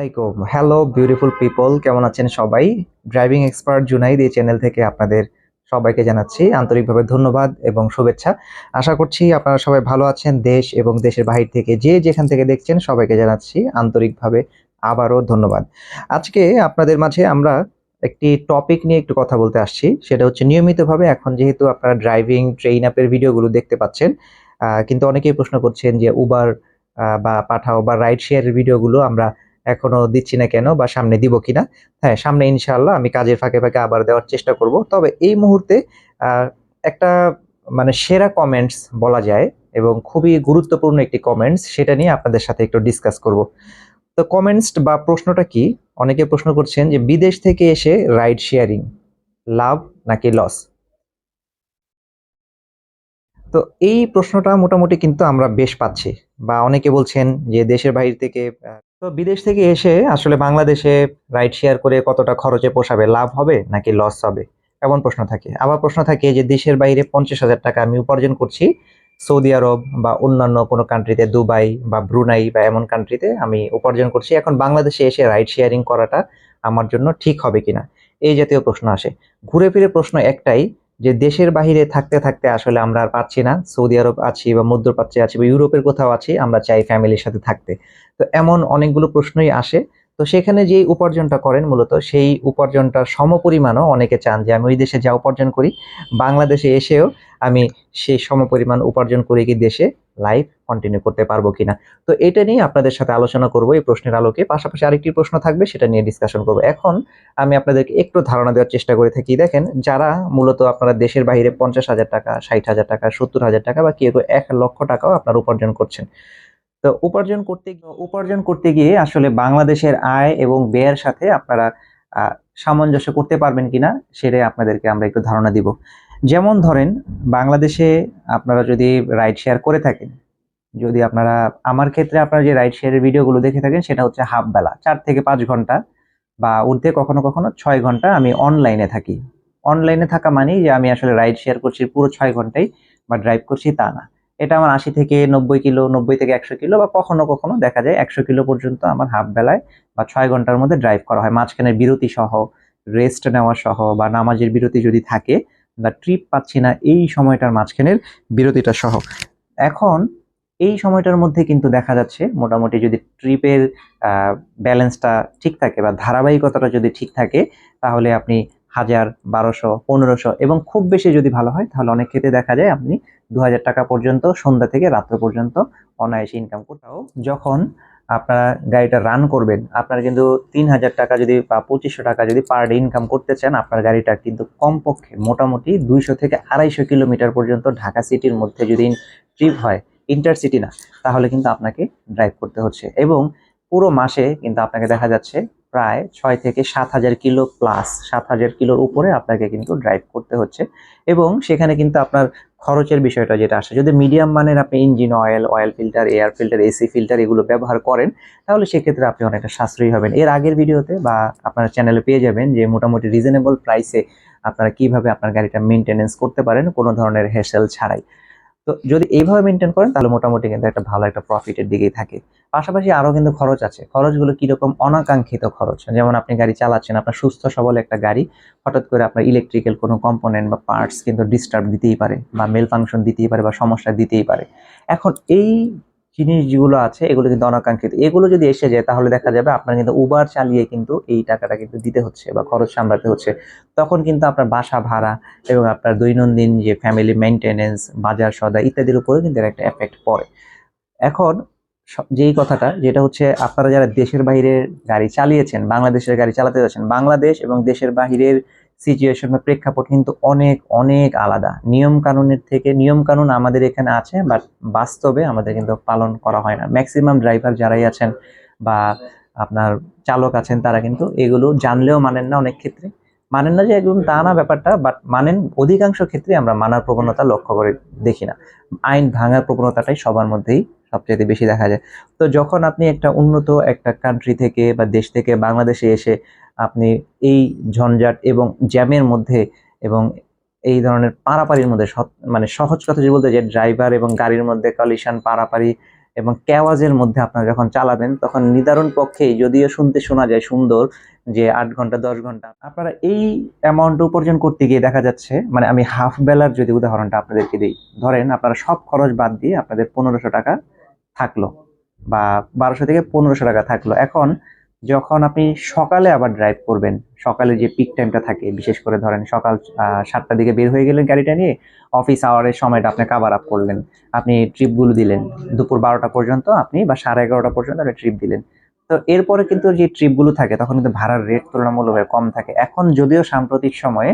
আলাইকুম। Hello beautiful people কেমন আছেন সবাই? ড্রাইভিং এক্সপার্ট জুনাইদ এই চ্যানেল থেকে আপনাদের সবাইকে জানাচ্ছি আন্তরিকভাবে ধন্যবাদ এবং শুভেচ্ছা। আশা করছি আপনারা সবাই ভালো আছেন দেশ এবং দেশের বাহির থেকে। যে যেখান থেকে দেখছেন সবাইকে জানাচ্ছি আন্তরিকভাবে আবারও ধন্যবাদ। আজকে আপনাদের মাঝে আমরা একটি টপিক নিয়ে একটু কথা বলতে আসছি। সেটা হচ্ছে নিয়মিতভাবে এখন যেহেতু আপনারা ড্রাইভিং ট্রেইন অ্যাপের ভিডিওগুলো দেখতে পাচ্ছেন কিন্তু অনেকেই প্রশ্ন করছেন যে উবার বা পাঠাও বা রাইড শেয়ারের ভিডিওগুলো আমরা এখনও দিচ্ছি না কেন বা সামনে দিব কিনা? হ্যাঁ সামনে ইনশাআল্লাহ আমি কাজের ফাঁকে ফাঁকে আবার দেওয়ার চেষ্টা করব। তবে এই মুহূর্তে একটা মানে সেরা কমেন্টস বলা যায় এবং খুবই গুরুত্বপূর্ণ একটি কমেন্টস সেটা নিয়ে আপনাদের সাথে একটু ডিসকাস করব। তো কমেন্টস বা প্রশ্নটা কি? অনেকে প্রশ্ন করছেন যে, বিদেশ থেকে এসে রাইড শেয়ারিং লাভ নাকি লস তো এই প্রশ্নটা মোটামুটি কিন্তু আমরা বেশ পাচ্ছি বা অনেকে বলছেন যে দেশের বাইরে থেকে, তো বিদেশ থেকে এসে আসলে বাংলাদেশে রাইড শেয়ার করে কতটা খরচে পোষাবে, লাভ হবে নাকি লস হবে? এমন প্রশ্ন থাকে। আবার প্রশ্ন থাকে যে দেশের বাইরে পঞ্চাশ হাজার টাকা আমি উপার্জন করছি, সৌদি আরব বা অন্যান্য কোনো কান্ট্রিতে দুবাই বা ব্রুনাই বা এমন কান্ট্রিতে আমি উপার্জন করছি, এখন বাংলাদেশে এসে রাইড শেয়ারিং করাটা আমার জন্য ঠিক হবে কিনা? এই জাতীয় প্রশ্ন আসে। ঘুরে ফিরে প্রশ্ন একটাই যে দেশের বাহিরে থাকতে থাকতে আসলে আমরা আর পাচ্ছি না। সৌদি আরব আছি বা মধ্যপ্রাচ্যে আছি বা ইউরোপের কোথাও আছি, আমরা চাই ফ্যামিলির সাথে থাকতে। তো এমন অনেকগুলো প্রশ্নই আসে। তো সেখানে যেই উপার্জনটা করেন মূলত, সেই উপার্জনটার সমপরিমাণও অনেকে চান যে আমি ওই দেশে যা উপার্জন করি, বাংলাদেশে এসেও আমি সেই সমপরিমাণ উপার্জন করে কি দেশে লাইফ কন্টিনিউ করতে পারব কিনা। তো এটা নিয়ে আপনাদের সাথে আলোচনা করব এই প্রশ্নের আলোকে। পাশাপাশি আরেকটি প্রশ্ন থাকবে, সেটা নিয়ে ডিসকাশন করব। এখন আমি আপনাদেরকে একটু ধারণা দেওয়ার চেষ্টা করে থাকি। দেখেন, যারা মূলত আপনারা দেশের বাইরে পঞ্চাশ হাজার টাকা, ষাট হাজার টাকা, সত্তর হাজার টাকা বা কেউ এক লক্ষ টাকাও আপনারা উপার্জন করছেন। তো উপার্জন করতে উপার্জন করতে গিয়ে আসলে বাংলাদেশের আয় এবং ব্যয়ের সাথে আপনারা সামঞ্জস্য করতে পারবেন কিনা সেটাই আপনাদেরকে আমরা একটু ধারণা দিব। যেমন ধরেন, বাংলাদেশে আপনারা যদি রাইড শেয়ার করে থাকেন, যদি আপনারা, আমার ক্ষেত্রে আপনারা যে রাইড শেয়ারের ভিডিওগুলো দেখে থাকেন সেটা হচ্ছে হাফ বেলা, চার থেকে পাঁচ ঘণ্টা বা ঊর্ধ্বে কখনো কখনো ছয় ঘণ্টা আমি অনলাইনে থাকি। অনলাইনে থাকা মানেই যে আমি আসলে রাইড শেয়ার করছি পুরো ছয় ঘন্টাই বা ড্রাইভ করছি তা না। এটা আমার আশি থেকে নব্বই কিলো, নব্বই থেকে একশো কিলো বা কখনো কখনো দেখা যায় একশো কিলো পর্যন্ত আমার হাফ বেলায় বা ছয় ঘণ্টার মধ্যে ড্রাইভ করা হয়। মাঝখানে বিরতি সহ রেস্ট নেওয়া সহ বা নামাজের বিরতি যদি থাকে, বা ট্রিপ পাচ্ছি না এই সময়টার মাঝখানের বিরতিটা সহ। এখন এই সময়টার মধ্যে কিন্তু দেখা যাচ্ছে মোটামুটি যদি ট্রিপের ব্যালেন্সটা ঠিক থাকে বা ধারাবাহিকতাটা যদি ঠিক থাকে, তাহলে আপনি হাজার, বারোশো, পনেরোশো এবং খুব বেশি যদি ভালো হয়, তাহলে অনেক ক্ষেত্রে দেখা যায় আপনি দু হাজার টাকা পর্যন্ত, সন্ধ্যা থেকে রাত্র পর্যন্ত অনায়াসে ইনকাম করতেও যখন আপনারা গাড়িটা রান করবেন, আপনারা কিন্তু তিন হাজার টাকা যদি বা পঁচিশশো টাকা যদি পার ডে ইনকাম করতে চান, আপনার গাড়িটা কিন্তু কমপক্ষে মোটামুটি দুইশো থেকে আড়াইশো কিলোমিটার পর্যন্ত ঢাকা সিটির মধ্যে যদি ট্রিপ হয় ইন্টারসিটি না, তাহলে কিন্তু আপনাকে ড্রাইভ করতে হচ্ছে। এবং পুরো মাসে কিন্তু আপনাকে দেখা যাচ্ছে প্রায় ছয় থেকে সাত হাজার কিলো প্লাস সাত হাজার কিলোর উপরে আপনাকে কিন্তু ড্রাইভ করতে হচ্ছে। এবং সেখানে কিন্তু আপনার খরচের বিষয়টা যেটা আসে, যদি মিডিয়াম মানের আপনি engine oil oil filter air filter AC filter এগুলো ব্যবহার করেন, তাহলে সেক্ষেত্রে আপনি অনেকটা সাশ্রয়ী হবেন। এর আগের ভিডিওতে বা আপনার চ্যানেলে পেয়ে যাবেন যে মোটামুটি রিজনেবল প্রাইসে আপনারা কীভাবে আপনার গাড়িটা মেনটেনেন্স করতে পারেন, কোনো ধরনের হেসেল ছাড়াই। তো যদি এইভাবে মেনটেন করেন, তাহলে মোটামুটি কিন্তু একটা ভালো একটা প্রফিটের দিকেই থাকে। পাশাপাশি আরও কিন্তু খরচ আছে। খরচগুলো কীরকম? অনাকাঙ্ক্ষিত খরচ। যেমন আপনি গাড়ি চালাচ্ছেন, আপনার সুস্থ সবল একটা গাড়ি, হঠাৎ করে আপনার ইলেকট্রিক্যাল কোনো কম্পোনেন্ট বা পার্টস কিন্তু ডিস্টার্ব দিতেই পারে, বা মেল ফাংশন দিতেই পারে, বা সমস্যা দিতেই পারে। এখন এই জিনিস যেগুলো আছে, এগুলো কিন্তু অনাকাঙ্ক্ষিত। এগুলো যদি এসে যায়, তাহলে দেখা যাবে আপনার কিন্তু উবার চালিয়ে কিন্তু এই টাকাটা কিন্তু দিতে হচ্ছে বা খরচ সামলাতে হচ্ছে। তখন কিন্তু আপনার বাসা ভাড়া এবং আপনার দৈনন্দিন যে ফ্যামিলি মেনটেনেন্স বাজার সদা ইত্যাদির উপরেও কিন্তু একটা এফেক্ট পড়ে। এখন যেই কথাটা, যেটা হচ্ছে আপনারা যারা দেশের বাইরের গাড়ি চালিয়েছেন, বাংলাদেশের গাড়ি চালাতে যাচ্ছেন, বাংলাদেশ এবং দেশের বাহিরের সিচুয়েশন বা প্রেক্ষাপট কিন্তু অনেক অনেক আলাদা। নিয়ম কানুনের থেকে নিয়ম কানুন আমাদের এখানে আছে বাট বাস্তবে আমাদের কিন্তু পালন করা হয় না। ম্যাক্সিমাম ড্রাইভার যারাই আছেন বা আপনার চালক আছেন, তারা কিন্তু এগুলো জানলেও মানেন না অনেক ক্ষেত্রে। মানেন না যে একদম তা না ব্যাপারটা বাট মানেন অধিকাংশ ক্ষেত্রে আমরা মানার প্রবণতা লক্ষ্য করে দেখি না। আইন ভাঙার প্রবণতাটাই সবার মধ্যেই সবচেয়ে বেশি দেখা যায়। তো যখন আপনি একটা উন্নত একটা কান্ট্রি থেকে বা দেশ থেকে বাংলাদেশে এসে আপনি এই ঝঞ্ঝাট এবং জ্যামের মধ্যে এবং এই ধরনের পারাপারির মধ্যে মানে সহজ কথা যদি বলতে যে ড্রাইভার এবং গাড়ির মধ্যে কলিশন পারাপারি এবং কেওয়াজের মধ্যে আপনারা যখন চালাবেন, তখন নির্ধারণ পক্ষেই যদিও শুনতে শোনা যায় সুন্দর, যে আট ঘণ্টা, দশ ঘণ্টা। আপনারা এই অ্যামাউন্ট উপার্জন করতে গিয়ে দেখা যাচ্ছে মানে আমি হাফ বেলার যদি উদাহরণটা আপনাদেরকে দিই, ধরেন আপনারা সব খরচ বাদ দিয়ে আপনাদের পনেরোশো টাকা থাকল বা বারোশো থেকে পনেরোশো টাকা থাকল। এখন যখন আপনি সকালে আবার ড্রাইভ করবেন, সকালে যে পিক টাইমটা থাকে, বিশেষ করে ধরেন সকাল সাতটার দিকে বের হয়ে গেলেন গাড়িটা নিয়ে অফিস আওয়ারের সময়টা আপনি কাভার আপ করলেন। আপনি ট্রিপগুলো দিলেন, দুপুর বারোটা পর্যন্ত আপনি বা সাড়ে এগারোটা পর্যন্ত একটা ট্রিপ দিলেন। তো এরপরে কিন্তু যে ট্রিপগুলো থাকে, তখন কিন্তু ভাড়ার রেট তুলনামূলকভাবে কম থাকে। এখন যদিও সাম্প্রতিক সময়ে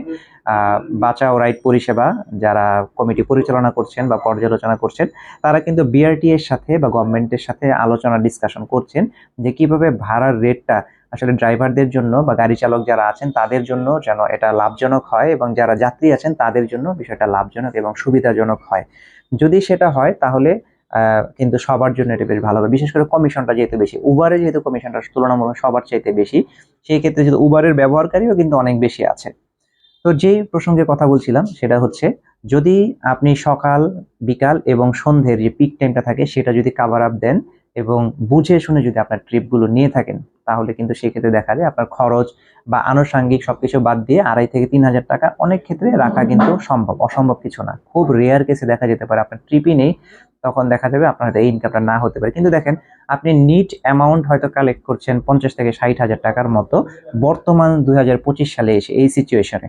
বাঁচাও রাইড পরিষেবা যারা কমিটি পরিচালনা করছেন বা পর্যালোচনা করছেন, তারা কিন্তু বিআরটি এর সাথে বা গভর্নমেন্টের সাথে আলোচনা ডিসকাশন করছেন যে কীভাবে ভাড়ার রেটটা আসলে ড্রাইভারদের জন্য বা গাড়ি চালক যারা আছেন, তাদের জন্য যেন এটা লাভজনক হয় এবং যারা যাত্রী আছেন, তাদের জন্য বিষয়টা লাভজনক এবং সুবিধাজনক হয়। যদি সেটা হয়, তাহলে কিন্তু সবার জন্য এটা বেশ ভালো হবে। বিশেষ করে কমিশনটা যেহেতু বেশি উবারে যেহেতু কমিশনটা তুলনামূলক সবার চাইতে বেশি, সেই ক্ষেত্রে যেহেতু উবারের ব্যবহারকারীও কিন্তু অনেক বেশি আছে। তো যেই প্রসঙ্গে কথা বলছিলাম, সেটা হচ্ছে যদি আপনি সকাল, বিকাল এবং সন্ধ্যের যে পিক টাইমটা থাকে, সেটা যদি কাভার আপ দেন এবং বুঝে শুনে যদি আপনার ট্রিপগুলো নিয়ে থাকেন তাহলে কিন্তু সেক্ষেত্রে দেখা যায় আপনার খরচ বা আনুষঙ্গিক সবকিছু বাদ দিয়ে আড়াই থেকে তিন হাজার টাকা অনেক ক্ষেত্রে রাখা কিন্তু সম্ভব অসম্ভব কিছু না। খুব রেয়ার কেসে দেখা যেতে পারে আপনার ট্রিপই নেই তখন দেখা যাবে আপনার হয়তো এই ইনকামটা না হতে পারে। কিন্তু দেখেন আপনি নিট অ্যামাউন্ট হয়তো কালেক্ট করছেন পঞ্চাশ থেকে ষাট হাজার টাকার মতো বর্তমান দু হাজার পঁচিশ সালে এসে এই সিচুয়েশনে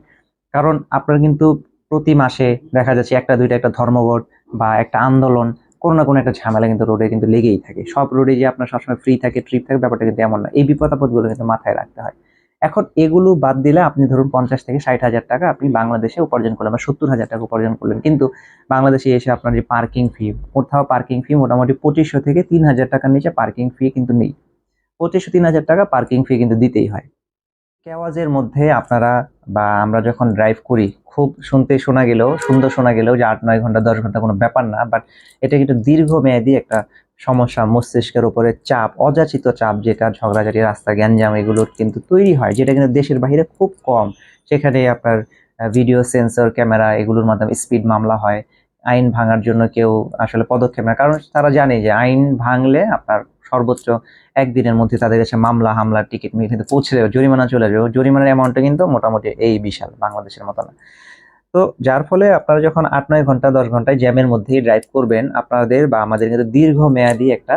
কারণ আপনার কিন্তু প্রতি মাসে দেখা যাচ্ছে একটা দুইটা একটা ধর্মঘট বা একটা আন্দোলন কোনো না কোনো একটা ঝামেলা কিন্তু রোডে কিন্তু লেগেই থাকে। সব রোডে যে আপনার সবসময় ফ্রি থাকে ট্রিপ থাকে, ব্যাপারটা কিন্তু এমন না। এই বিপদ আপদগুলো কিন্তু মাথায় রাখতে হয়। এখন এগুলো বাদ দিলে আপনি ধরুন পঞ্চাশ থেকে ষাট হাজার টাকা আপনি বাংলাদেশে উপার্জন করলেন বা সত্তর হাজার টাকা উপার্জন করলেন। কিন্তু বাংলাদেশে এসে আপনার যে পার্কিং ফি কোথাও পার্কিং ফি মোটামুটি পঁচিশশো থেকে তিন হাজার টাকার নিচে পার্কিং ফি কিন্তু নেই। পঁচিশশো, তিন হাজার টাকা পার্কিং ফি কিন্তু দিতেই হয়। কেওয়াজের মধ্যে আপনারা বা আমরা যখন ড্রাইভ করি, খুব শুনতে শোনা গেলেও, সুন্দর শোনা গেলেও যে আট, নয় ঘণ্টা, দশ ঘণ্টা কোনো ব্যাপার না বাট এটা কিন্তু দীর্ঘমেয়াদী একটা সমস্যা। মস্তিষ্কের উপরে চাপ, অযাচিত চাপ যেটা, ঝগড়াঝাটি, রাস্তা গ্যাঞ্জাম এগুলোর কিন্তু তৈরি হয়, যেটা কিন্তু দেশের বাইরে খুব কম। সেখানে আপনার ভিডিও সেন্সর ক্যামেরা এগুলোর মাধ্যমে স্পিড মামলা হয়। আইন ভাঙার জন্য কেউ আসলে পদক্ষেপ নেয় কারণ তারা জানে যে আইন ভাঙলে আপনার সর্বোচ্চ একদিনের মধ্যে তাদের কাছে মামলা, হামলার টিকিট মিল কিন্তু পৌঁছে দেবে, জরিমানা চলে যাবে। জরিমানার অ্যামাউন্টটা কিন্তু মোটামুটি এই বিশাল, বাংলাদেশের মতো না। তো যার ফলে আপনারা যখন আট, নয় ঘণ্টা, দশ ঘন্টায় জ্যামের মধ্যেই ড্রাইভ করবেন, আপনাদের বা আমাদের কিন্তু দীর্ঘমেয়াদী একটা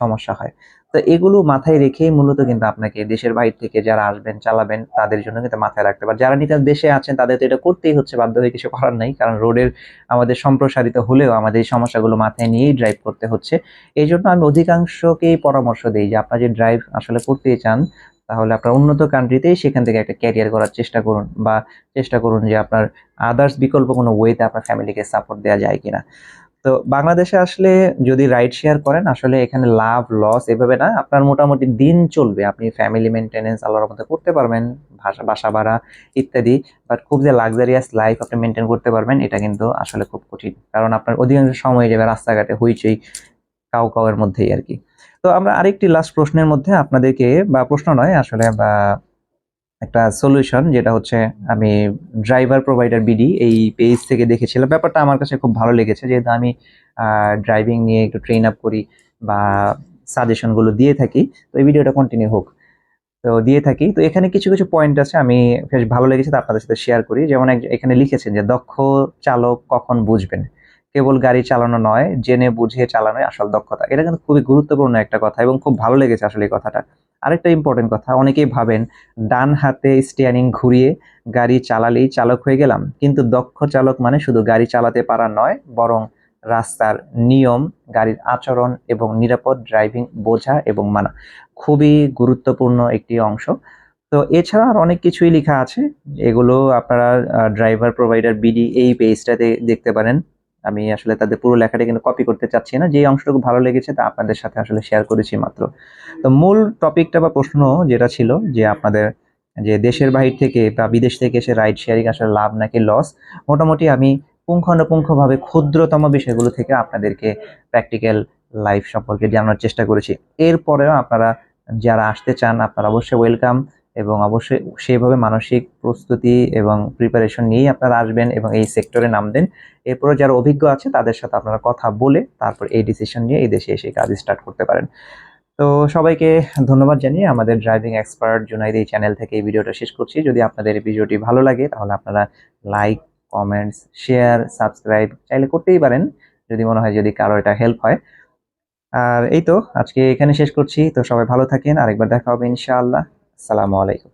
সমস্যা হয়। তো এগুলো মাথায় রেখেই মূলত কিন্তু আপনাকে দেশের বাইরে থেকে যারা আসবেন, চালাবেন, তাদের জন্য কিন্তু মাথায় রাখতে পারে যারা নিজের দেশে আছেন, তাদের তো এটা করতেই হচ্ছে, বাধ্য হয়ে কিছু করার নাই। কারণ রোডের আমাদের সম্প্রসারিত হলেও আমাদের এই সমস্যাগুলো মাথায় নিয়েই ড্রাইভ করতে হচ্ছে। এই জন্য আমি অধিকাংশকেই পরামর্শ দিই যে, আপনারা যে ড্রাইভ আসলে করতে চান, তাহলে আপনার উন্নত কান্ট্রিতেই সেখান থেকে একটা ক্যারিয়ার করার চেষ্টা করুন বা চেষ্টা করুন যে আপনার আদার্স বিকল্প কোনো ওয়েতে আপনার ফ্যামিলিকে সাপোর্ট দেওয়া যায় কিনা। তো বাংলাদেশে আসলে যদি রাইড শেয়ার করেন, আসলে এখানে লাভ লস এভাবে না, আপনার মোটামুটি দিন চলবে। আপনি ফ্যামিলি মেনটেনেন্স আল্লাহর মধ্যে করতে পারবেন, ভাষা, বাসা ভাড়া ইত্যাদি বাট খুব যে লাক্সারিয়াস লাইফ আপনি মেনটেন করতে পারবেন, এটা কিন্তু আসলে খুব কঠিন। কারণ আপনার অধিকাংশ সময় যাবে রাস্তাঘাটে, হইচই, কাউ কাউয়ের মধ্যেই আর কি। তো আমরা আরেকটি লাস্ট প্রশ্নের মধ্যে আপনাদেরকে, বা প্রশ্ন নয়, আসলে, বা একটা সলিউশন যেটা হচ্ছে আমি ড্রাইভার প্রোভাইডার বিডি এই পেজ থেকে দেখেছিলাম। ব্যাপারটা আমার কাছে খুব ভালো লেগেছে যেহেতু আমি ড্রাইভিং নিয়ে একটু ট্রেন আপ করি বা সাজেশনগুলো দিয়ে থাকি, তো এই ভিডিওটা কন্টিনিউ হোক। তো দিয়ে থাকি। তো এখানে কিছু কিছু পয়েন্ট আছে আমি বেশ ভালো লেগেছে তো আপনাদের সাথে শেয়ার করি। যেমন এখানে লিখেছেন যে দক্ষ চালক কখন বুঝবেন? কেবল গাড়ি চালানো নয়, জেনে বুঝে চালানোই আসল দক্ষতা। এটা কিন্তু খুবই গুরুত্বপূর্ণ একটা কথা এবং খুব ভালো লেগেছে আসলে এই কথাটা। আরেকটা ইম্পর্টেন্ট কথা, অনেকেই ভাবেন ডান হাতে স্টিয়ারিং ঘুরিয়ে গাড়ি চালালেই চালক হয়ে গেলাম, কিন্তু দক্ষ চালক মানে শুধু গাড়ি চালাতে পারা নয়, বরং রাস্তার নিয়ম, গাড়ির আচরণ এবং নিরাপদ ড্রাইভিং বোঝা এবং মানা খুবই গুরুত্বপূর্ণ একটি অংশ। তো এছাড়া আর অনেক কিছুই লেখা আছে, এগুলো আপনারা ড্রাইভার প্রোভাইডার বিডি এই পেজটাতে দেখতে পারেন। আমি আসলে তাদের পুরো লেখাটা কিন্তু কপি করতে চাচ্ছি না। যে অংশটুকু ভালো লেগেছে তা আপনাদের সাথে আসলে শেয়ার করেছি মাত্র। তো মূল টপিকটা বা প্রশ্ন যেটা ছিল যে আপনাদের যে দেশের বাহির থেকে বা বিদেশ থেকে এসে রাইড শেয়ারিং আসলে লাভ নাকি লস মোটামুটি আমি পুঙ্খানুপুঙ্খভাবে ক্ষুদ্রতম বিষয়গুলো থেকে আপনাদেরকে প্র্যাকটিক্যাল লাইফ সম্পর্কে জানানোর চেষ্টা করেছি। এরপরেও আপনারা যারা আসতে চান, আপনারা অবশ্যই ওয়েলকাম এবং অবশ্যই সেইভাবে মানসিক প্রস্তুতি এবং প্রিপারেশন নিয়েই আপনারা আসবেন এবং এই সেক্টরে নাম দেন এরপরে যারা অভিজ্ঞ আছে, তাদের সাথে আপনারা কথা বলে তারপর এই ডিসিশন নিয়ে এই দেশে এসে কাজ স্টার্ট করতে পারেন। তো সবাইকে ধন্যবাদ জানিয়ে আমাদের ড্রাইভিং এক্সপার্ট জুনাইদ এই চ্যানেল থেকে এই ভিডিওটা শেষ করছি। যদি আপনাদের এই ভিডিওটি ভালো লাগে, তাহলে আপনারা লাইক কমেন্টস শেয়ার সাবস্ক্রাইব চাইলে করতেই পারেন। যদি মনে হয় যদি কারও এটা হেল্প হয়। আর এই তো, আজকে এখানে শেষ করছি। তো সবাই ভালো থাকেন। আরেকবার দেখা হবে ইনশাআল্লাহ। আসসালামু আলাইকুম।